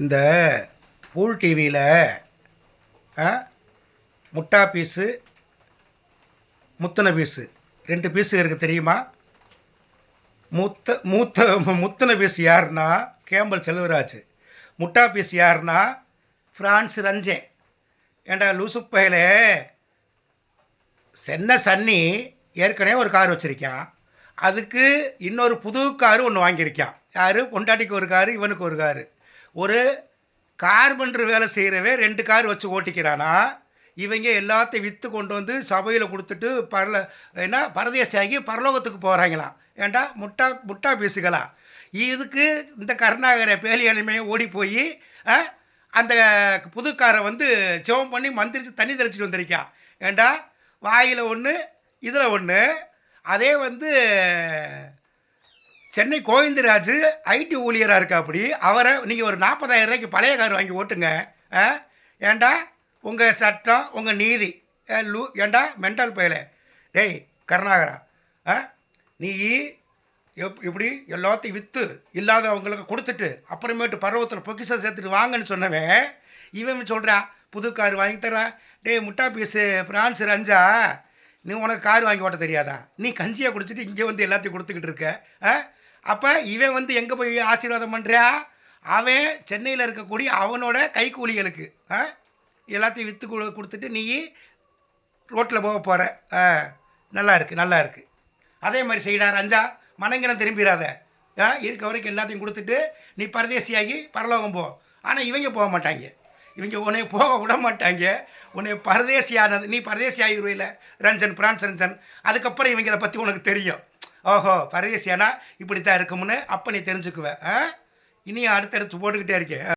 இந்த பூல் டிவியில் முட்டா பீஸு முத்தின பீஸு. ரெண்டு பீஸு இருக்குது தெரியுமா? மூத்த மூத்த முத்தின பீஸ் யாருன்னா கேம்பல் செல்வராஜ். முட்டா பீஸ் யாருன்னா ஃப்ரான்ஸ் ரஞ்சன் ஏண்டா லூசுப்பையில் பயலே சென்ன சன்னி ஏற்கனவே ஒரு கார் வச்சுருக்கான். அதுக்கு இன்னொரு புது காரு ஒன்று வாங்கியிருக்கான். யார்? பொண்டாட்டிக்கு ஒரு காரு இவனுக்கு ஒரு காரு. ஒரு கார்பெண்டர் வேலை செய்கிறவே ரெண்டு கார் வச்சு ஓட்டிக்கிறானா? இவங்க எல்லாத்தையும் விற்று கொண்டு வந்து சபையில் கொடுத்துட்டு பரல என்ன பரதேசியாகி பரலோகத்துக்கு போகிறாங்களாம் ஏண்டா முட்டா முட்டா பீஸுகளா இதுக்கு இந்த கருணாகர பேலி எளிமையை ஓடி போய் அந்த புது காரை வந்து ஜெபம் பண்ணி மந்திரிச்சு தண்ணி தெளிச்சிட்டு வந்திருக்கான் ஏண்டா வாயில் ஒன்று இதில் ஒன்று அதே வந்து சென்னை கோவிந்தராஜ் ஐடி ஊழியராக இருக்கா அப்படி அவரை நீங்கள் ஒரு நாற்பதாயிரம் ரூபாய்க்கு பழைய கார் வாங்கி ஓட்டுங்க. ஆ? ஏண்டா? உங்கள் சட்டம் உங்கள் நீதி. லூ ஏண்டா? மென்டல் பயலே டேய் கருணாகரா. ஆ? நீ எப் இப்படி எல்லாத்தையும் விற்று இல்லாதவங்களுக்கு கொடுத்துட்டு அப்புறமேட்டு பருவத்தில் பொக்கிஷம் சேர்த்துட்டு வாங்கன்னு சொன்னவன் இவன் சொல்கிறான் புது கார் வாங்கி தரேன் டேய் முட்டா பீஸு ஃப்ரான்ஸ் ரஞ்சா நீ உனக்கு கார் வாங்கி ஓட்ட தெரியாதா? நீ கஞ்சியை குடிச்சிட்டு இங்கே வந்து எல்லாத்தையும் கொடுத்துக்கிட்டு இருக்க. ஆ? அப்போ இவன் வந்து எங்கே போய் ஆசீர்வாதம் பண்ணுறியா அவன் சென்னையில் இருக்கக்கூடிய அவனோட கைக்கூலிகளுக்கு ஆ? எல்லாத்தையும் விற்று கொடுத்துட்டு நீ ரோட்டில் போக போகிற ஆ நல்லா இருக்குது நல்லா இருக்குது அதே மாதிரி செய்கிறார் ரஞ்சா மனங்கிறம் திரும்பிடாத ஆ இருக்க வரைக்கும் எல்லாத்தையும் கொடுத்துட்டு நீ பரதேசியாகி பரலோகம் போ. ஆனால் இவங்க போக மாட்டாங்க. இவங்க உன்னை போக விட மாட்டாங்க. உன்னை பரதேசியானது நீ பரதேசி ஆகிடுவில்ல ரஞ்சன் பிரான்ஸ் ரஞ்சன். அதுக்கப்புறம் இவங்களை பற்றி உனக்கு தெரியும். ஓஹோ பரதேசியானா? இப்படி தான் இருக்கும்னு அப்போ நீ தெரிஞ்சுக்குவேன் ஆ? இனி அடுத்தடுத்து போட்டுக்கிட்டே இருக்கேன்